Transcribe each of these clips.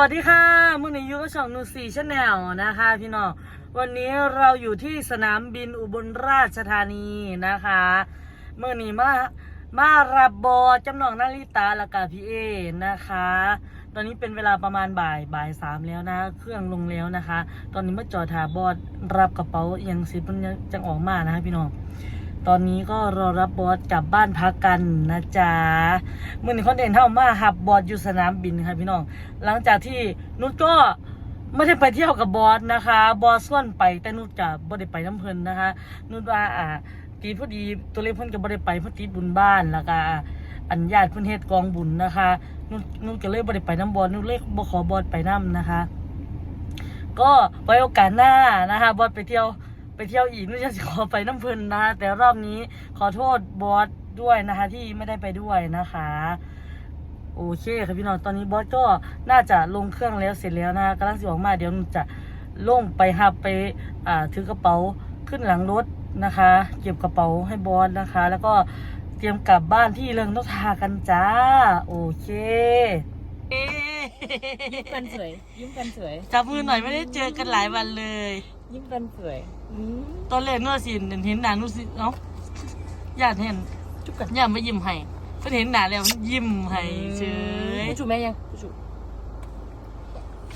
วัสดีค่ะมื่อนี้ยูกับช่องนูซี่ชาแนลนะคะ พี่น้องวันนี้เราอยู่ที่สนามบินอุบลราชธานีนะคะเมื่อนี้มามารับบอจำลองนาริตาละกาพีเอนะคะ ตอนนี้เป็นเวลาประมาณบ่ายบ่ายสามแล้วนะ เครื่องลงแล้วนะคะ ตอนนี้มาจอดหาบอดรับกระเป๋าอยังสิมันยังจังออกมานะคะพี่น้อง ตอนนี้ก็รอรับบอสกลับบ้านพักกันนะจ๊ะมื่อนคอนเทนต์เท่ามาหับบอสอยู่สนามบินค่ะพี่น้อง หลังจากที่นุชก็ไม่ได้ไปเที่ยวกับบอสนะคะ บอสส่วนไปแต่นุชจะบ่ได้ไปน้ำเพลินนะคะ นุชว่าอ่าตีพอดีตัวเล็กเพิ่นก็บ่ได้ไปเพราะติดบุญบ้านแล้วก็อันญาตเพิ่นเฮ็ดกองบุญนะคะนุชนุชก็เลยบ่ได้ไปน้ำบอสนุชเลยบ่ขอบอสไปน้ำนะคะ ก็ไว้โอกาสหน้านะคะ บอสไปเที่ยว ไปเที่ยวอีกนุชจะขอไปน้ำเพลินนะคะแต่รอบนี้ขอโทษบอสด้วยนะคะ ที่ไม่ได้ไปด้วยนะคะ โอเคครับพี่น้องตอนนี้บอสก็น่าจะลงเครื่องแล้วเสร็จแล้วนะกำลังสิออกมาเดี๋ยวหนูจะลงไปหับไปอ่าถือกระเป๋าขึ้นหลังรถนะคะ เก็บกระเป๋าให้บอสนะคะ แล้วก็เตรียมกลับบ้านที่เริงนกทากันจ้า โอเคเอ๊ะยิ้มกันสวยยิ้มกันสวยจับมือหน่อยไม่ได้เจอกันหลายวันเลย ยิ้มกันสวยอืมตอนแรกนู่นสิเห็นหน้านู่นสิเอ้าญาติเห็นจุ๊บกันญาติมายิ้มให้เพิ่นเห็นหน้าแล้วยิ้มให้เฉยจุ๊บแม่ยังจุ๊บ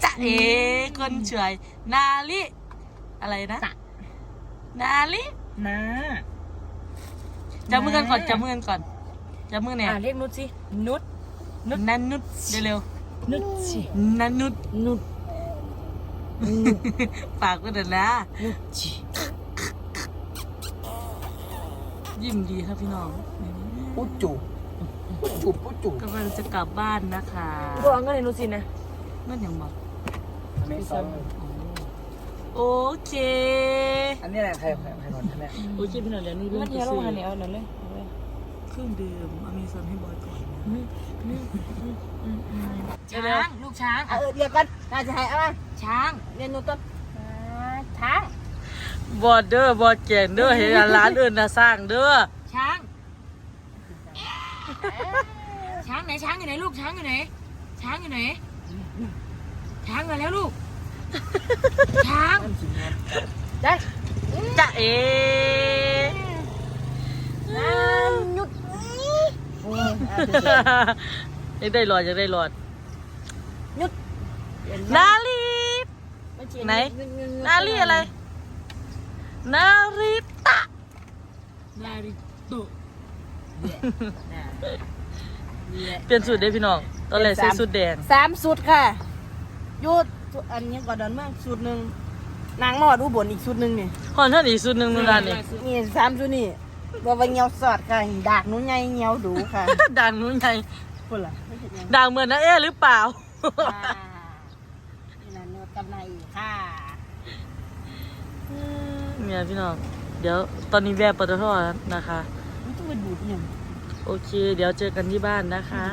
จะเอคนเฉยนาลิอะไรนะนาลินะจับมือกันก่อนจับมือกันก่อนจับมือเนี่ยอ่าเรียกนุชสินุชนันนุชเร็วนุชสิๆนันนุชนุช ปากก็เดินนะนุชสิยิ้มดีครับพี่น้องปุ๊ดจุปุ๊ดจุปุ๊ดจุกำลังจะกลับบ้านนะคะกูเอาเงินให้นุชสินะนั่นยังบอกเมซอนโอเค อันนี้แหละใครใครใครนอนใช่ไหมโอเคพี่น้องเดี๋ยวนี่เรื่อมังนจะเฮียเราซื้อหันเนี่ยเอาหน่อยเลยเอาเลยเครื่องดื่มอเมซอนให้บอยก่อน ช้าง ลูกช้างเออเดี๋ยวกันน่าจะให้เอามาช้างเรียนหนูต้นอ่าช้างบอดเด้อบอดแก่งเด้อเห็นร้านอื่นนะสร้างเด้อช้าง ช้างไหนช้างอยู่ไหนลูกช้างอยู่ไหน ช้างอยู่ไหน ช้างมาแล้วลูก ช้างได้จะเอน้ำหยุด อยากได้หลอดอยากได้หลอดหยุดนาลีไม่เชียไหน นาลีอะไร นาริตะ นาริโตะเปลี่ยนสูตรได้พี่น้อง ตอนแรกใส่สูตรแดงสามสุดค่ะหยุดอันนี้ก่อนเดินเมืองสุดหนึ่งนางนอดอุบลอีกสุดหนึ่งนี่หอนเท่านี้สูตรหนึ่งนู่นนั่นนี่นี่สามสุดนี่ ตัวไปเงียวสอดค่ะดากหนู้นใหญ่เงียวดูค่ะดังนู้นไงคนละไม่เห็นยังดังเหมือนนะเอ๊ะหรือเปล่า ค่ะนี่นะนวดกับนายอีกค่ะเนี่ยพี่น้อง เดี๋ยวตอนนี้แวะปตทนะคะไม่ต้องไปดูดเนี่ยโอเค เดี๋ยวเจอกันที่บ้านนะคะ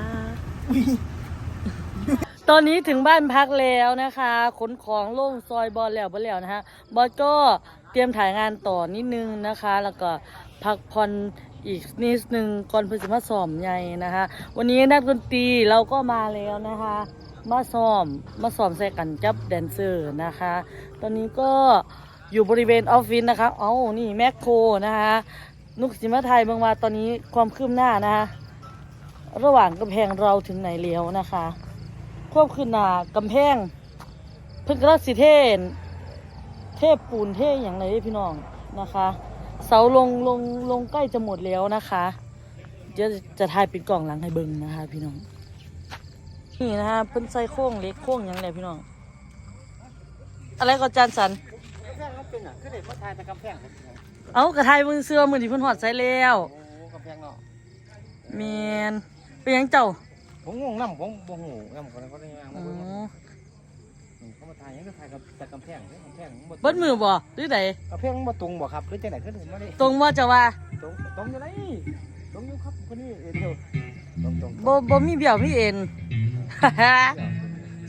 ตอนนี้ถึงบ้านพักแล้วนะคะขนของลงซอยบอลแล้วบอลแล้วนะคะบอสก็เตรียมถ่ายงานต่อนิดนึงนะคะ แล้วก็ พักผ่อนอีกนิดนึงก่อนเพื่อจะมาซ้อมใหญ่นะคะ วันนี้นักดนตรีเราก็มาแล้วนะคะ มาซ้อมมาซ้อมใส่กันกับแดนเซอร์นะคะ ตอนนี้ก็อยู่บริเวณออฟฟิศนะคะเอานี่แมคโครนะคะนุกสิมาไทยเบางว่าตอนนี้ความคืบหน้านะคะระหว่างกำแพงเราถึงไหนแล้วนะคะควบคืนหนากำแพงเพิ่งกระสิเทน เทพปูนเทพอย่างไรพี่น้องนะคะ เสาลงลงลงใกล้จะหมดแล้วนะคะเดี๋ยวจะถ่ายปิดกล่องหลังให้เบิ่งนะคะ พี่น้อง นี่นะคะเพิ่นใส่โค้งเล็กโค้งอย่างไรพี่น้อง อะไรก็จานสันกำแพงเขาเป็นอะคือเด็กมาทายแต่กำแพงเอากระทายมือเสื้อมือที่เพิ่นหอดใส่แล้วโอ้กำแพงเนาะเมียนเป็นยังเจ้าผมงงน้ำผมบ่หูน้ำคนนั้นเขาได้ยัง อ๋มาเบิ่งอเขามาทายยังก็ทายกับแต่กำแพงกำแพงเบิดมือบ่หรือไดกำแพงบ่ตรงบ่ครับหรือจังไหนคือไม่ได้ตรงว่าจะว่าตรงตรงอยู่ไหนตรงอยู่ครับคนนี้เดียวตรงตรงบ่บ่มีเบี่ยวมีเอ็น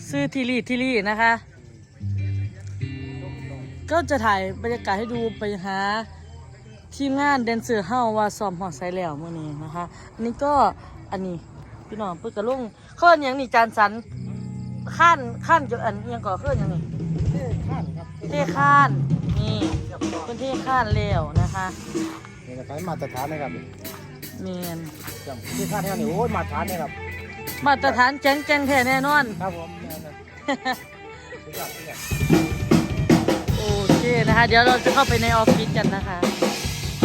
ซื้อทีรีทีรีนะคะ ก็จะถ่ายบรรยากาศให้ดูไปหาทีมงานแดนเซอร์เฮาว่าซ้อมหอดไซแล้วมื้อนี้นะคะ อันนี้ก็อันนี้พี่น้องเพิ่นก็ลงเขาอันหยังนี่จานสัน ข้านข้านจะอันเอียงก่อเครื่องยังนี่เท่ข้านครับเท่ข้านนี่เป็นเท่ข้านแล้วนะคะนี่ก็ใช้มาตรฐานนะครับเมนจังที่ข้านเนี่ยโอ้ยมาตรฐานเนี่ยครับมาตรฐานแจ้งแจ้งแท้แน่นอนครับผมนี่นะสุดยอดเลยโอเคนะคะ เดี๋ยวเราจะเข้าไปในออฟฟิศกันนะคะ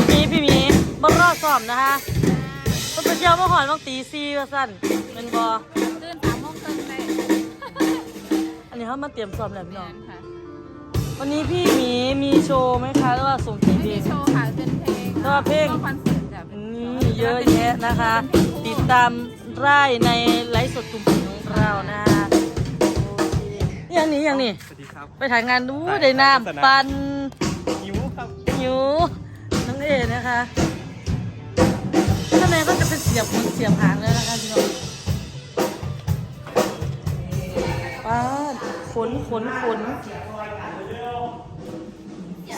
มีพี่หมีมารอดสอบนะคะต้องไปเที่ยวเมื่อหอนต้องตีซีว่าสั้นเป็นบอ เขามาเตรียมสอบแล้วพี่น้อง ค่ะ วันนี้พี่หมีมีโชว์ไหมคะหรือว่าส่งกี่เพลมีง โชว์ค่ะเป็นเพลงก็เพลง ก็คอนเสิร์ตแบบนี่เยอะแยะนะคะ ติดตามไร่ในไลฟ์สดกลุ่มปิดของเรานะคะโอเคอย่างนี้อย่างนี้ สวัสดีครับ ไปถ่ายงานดูได้น้ำปันหิวครับ หิวน้องเอนะคะข้างในก็จะเป็นเสียบเสียบหางแล้วนะคะพี่น้องป้าด ขนขนขน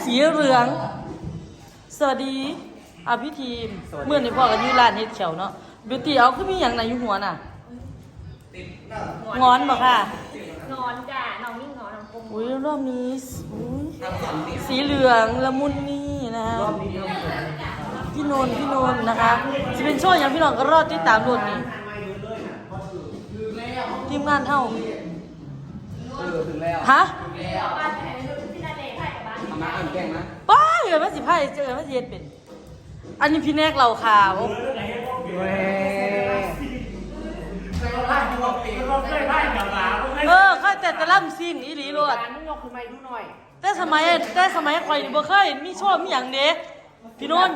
สีเหลือง สวัสดีอะพี่ทีมเมื่อในพ่อกันอยูร้านเฮ็ดเขียวเนาะบิวตี้เอาคือมีอย่างไหนอยู่หัวน่ะงอนบอกค่ะ นอนจ้ะนอนนิ่งนอนนอนกลมอุ้ยรอบนี้อุ้ยสีเหลืองละมุนนี่นะพี่นนท์พี่นนท์นะคะจะเป็นโชว์อย่างพี่น้องก็รอดที่ตามรถนี่ทีมงานเท่า ฮะมาอ่านแกงนะป้าเกิดมาสิไพ่เจอมาสิเฮ็ดเป็น อันนี้พี่แนกเราขาวเออเคยแต่ตะล่ำซินอีหลีโลดแต่สมัยแต่สมัยข่อยนี่บ่เคยมีโชว์มีหยังเด้พี่นนท์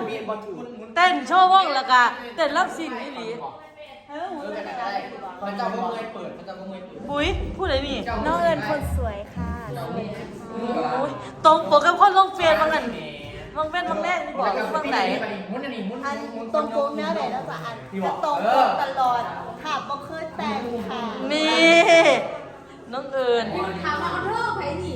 เต้นโชว์ว่องและกะเต้นล่ำซินอีหลี เออหูแต่ได้มันจะบ่เคยเปิดมันจะบ่เคยเปิดปุ้ยพูดอะไรนี่น้องเอิญคนสวยค่ะโอ้ยตรงปกกับคนลงเฟซบางอันบางเฟซบางแรกนี่บอกบางไหนมุนอันนี้มุนอันตรงโค้งแนวไหนแล้วจะอันจะตรงโค้งตลอดค่ะบ่เคยแต่งค่ะนี่น้องเอิญถามว่าเอาเท่าไหร่นี่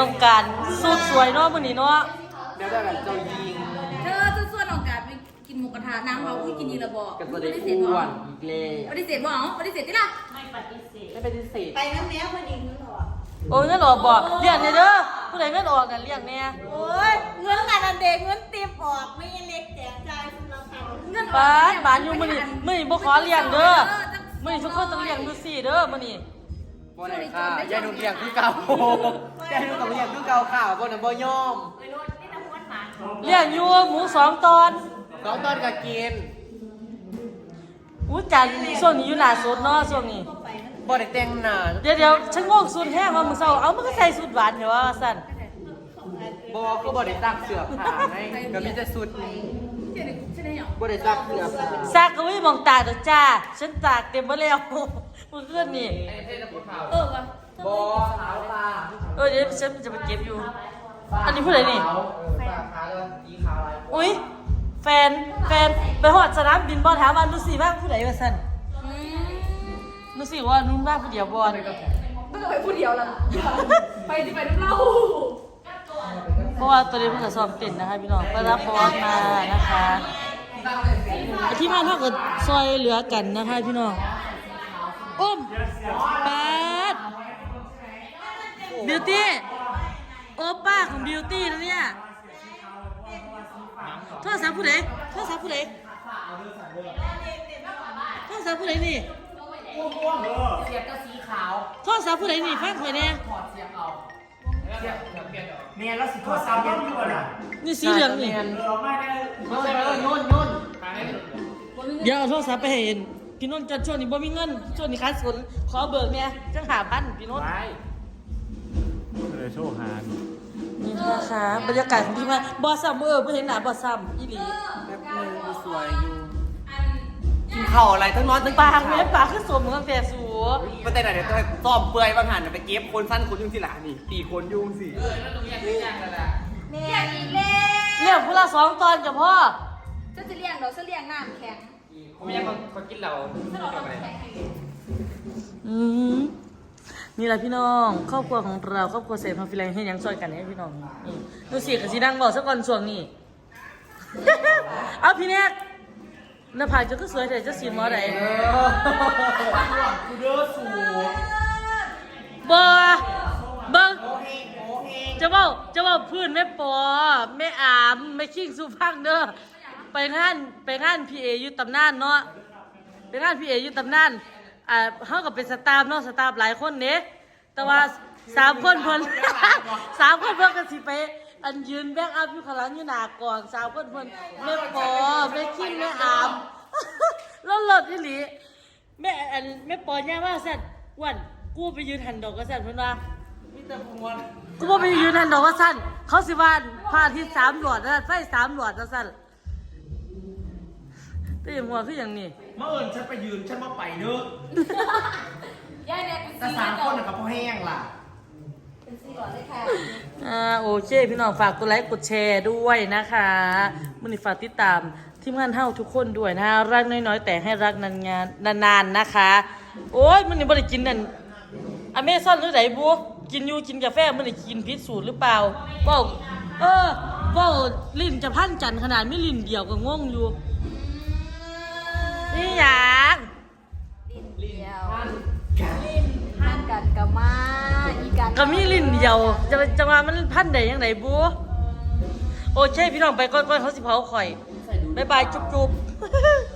ต้องการสุดสวยเนาะมื้อนี้เนาะเดี๋ยวได้แบบเจ้ายิงเธอจะส่ว นของการไปกินหมูกระทะนางเราอุ้ยกินนี่ละบอกกับตัวปเด็กฏิเสธอ้บ่วนอีกเลยปฏิเสธบ่เอาปฏิเสธที่ล่ะไม่ปฏิเสธไปน้ำแนวพอดีนึงหรอโอ้ยเงินออกบ่เรียกเนี่ยเด้อผู้ใดเงินออกน่ะเรียกแน่โอ้ยเงินงานอันเด็กเงินตีบออกไม่เล็กแจกจ่ายสำหรับเขาเงินบ้านบ้านอยู่มื้อนี้มื้อนี้บ่ขอเลี้ยงเด้อมื้อนี้ทุกคนต้องเลี้ยงดูสิเด้อมื้อนี้บ่ได้ค่ะยายนุ่เลี้ยงคือเก่ายายนุ่ต้องเลี้ยงคือเก่าค่ะบ่น่ะบ่ยอมเลี้ยงอยู่หมูสองตอน สองตอนก็กินอู้จันช่วงนี้อยู่หน้าสดเนาะช่วงนี้บ่ได้แต่งหน้าเดี๋ยวเดี๋ยวฉันงงสุดแห้งว่ามึงเศร้าเอามึงก็ใส่สุดหวานเดี๋ยวว่าสั่นบ่คือบ่ได้ซักเสื้อผ้าไงก็มีแต่สุดนี้เชื่อใช่ไหมเหรอบ่ได้ซักเสื้อผ้าซากก็ไม่มองตาดอกจ้า ฉันตากเต็มมาแล้วมึงเพื่อนนี่เออวะบ่ขาวตาเออเดี๋ยวฉันจะไปเก็บอยู่ อันนี้ผู้ใดนี่ขาวเออตาขาวแล้วสีขาวอะไรอุ้ย แฟนแฟนไปหอดสนามบินบอลถามว่านุสีบ้างผู้ใดว่าสั่นอืมนุสีว่านุ่นบ้างผู้เดียวบอลไม่ต้องไปพูดเดียวละไปที่ไปน้ำเล่าเพราะว่าตัวนี้เพิ่งจะซ้อมเต้นนะคะพี่น้องก็รับบอลมานะคะที่มาเท่ากับซอยเหลือกันนะคะพี่น้องอุ้มแปดบิวตี้โอป้าของบิวตี้นะเนี่ยโทรศัพท์ผู้ใดโทรศัพท์ผู้ใดโทรศัพท์ผู้ใดนี่เสียบก็สีขาวโทรศัพท์ผู้ใดนี่ฟังข่อยแน่ถอดเสียบเอาเมียแล้วสิโทรศัพท์ยังอยู่น่ะนี่สีเหลืองนี่เออไม่ได้เออโยนโยนเดี๋ยวเอาโทรศัพท์ไปให้เห็นพี่นนท์จะช่วงนี้บ่มีเงินช่วงนี้ขาดสนขอเบิกเนี่ยจังหาพันพี่นนท์เลยโชว์หา นนี่นะคะ บรรยากาศของที่มาบอสซัมเออเพื่เห็นหน้าบอสซัมอีหลีแป๊บนึงดูสวยอยู่กินข้าวอะไรทั้งนอนทั้งปากแม่ปากคือสมเหมือนแต่สูมาแต่ไหนเดี๋ยวต้องซ่อมเปื่อยบางหันไปเก็บคนสั้นคนยุ่งสิหล่ะนี่ตีคนยุ่งสิแม่อีเล่เรียกพวกเราสองตอนกับพ่อฉันจะเลี้ยงเราฉันเลี้ยงน้ำแข็งผมยังคนกินเหล้าฉันเอาน้ำแข็งให้อืม นี่แหละพี่น้องครอบครัวของเราครอบครัวเสพทอฟิแลนให้ยังช่วยกันให้พี่น้องนี่ดูสิกับสีดังบอกสักก่อนช่วงนี้ เอาพี่แนกหน้าผากจะก็สวยแต่จะสีมอไหนกูเด้อสูบอเบิ้งจะเว่าจะเว่าพื้นแม่ปอแม่อามแม่คิงสุพังเด้อไปงานไปงานพีเออยู่ตำนานเนาะไปงานพีเออยู่ตำนาน อ่าเฮากับเป็นสตาฟเนาะสตาฟหลายคนเด้แต่ว่าสามคนเพิ่น สามคนเพิ่นก็สิไป อันยืนแบกอัพอยู่ข้างหลังอยู่หน้ากองสามคนเพิ่นแม่ปอแม่คิงแม่อามแล้วหลดอีหลีแม่อันแม่ปอย่าว่าสั่นอ้วันกูไปยืนหันดอกกระสั่นเพิ่นว่า มีแต่พวงกูบ่ไปยืนหันดอกกระสั่นเขาสิว่าพระอาทิตย์สามหลอดนะไฟสามหลอดนะสั่น แต่ยังหัวคืออย่างนี้เมื่อเอิญฉันไปยืนฉันมาไปเด้อยายเนี่ยเป็นแต่สีสามคนน่ะกับพ่อแห้งล่ะเป็นสีหลอดเลยค่ะอ่าโอเค พี่น้องฝากกดไลค์กดแชร์ด้วยนะคะมื้อนี้ฝากติดตามทีมงานเฮาทุกคนด้วยนะรักน้อยๆ แต่ให้รักนานงานนานๆนะคะ โอ้ยมื้อนี้บ่ได้กินนั่นอเมซอนหรือไดบุกินอยู่กินกาแฟมื้อนี้กินพิษสูตรหรือเปล่าเว้าเออเว้าลิ้นจะพันจันทร์ขนาดไม่ลิ้นเดียวก็งงอยู่ นี่หยังดินเดียวห่างกันกับมาอีกันก็มีลิ้นเดียว จะจะว่ามันพันได้ยังไงบุโอเคพี่น้องไปก่อนๆเขาสิเผาข่อยบ๊ายบายจุ๊บๆ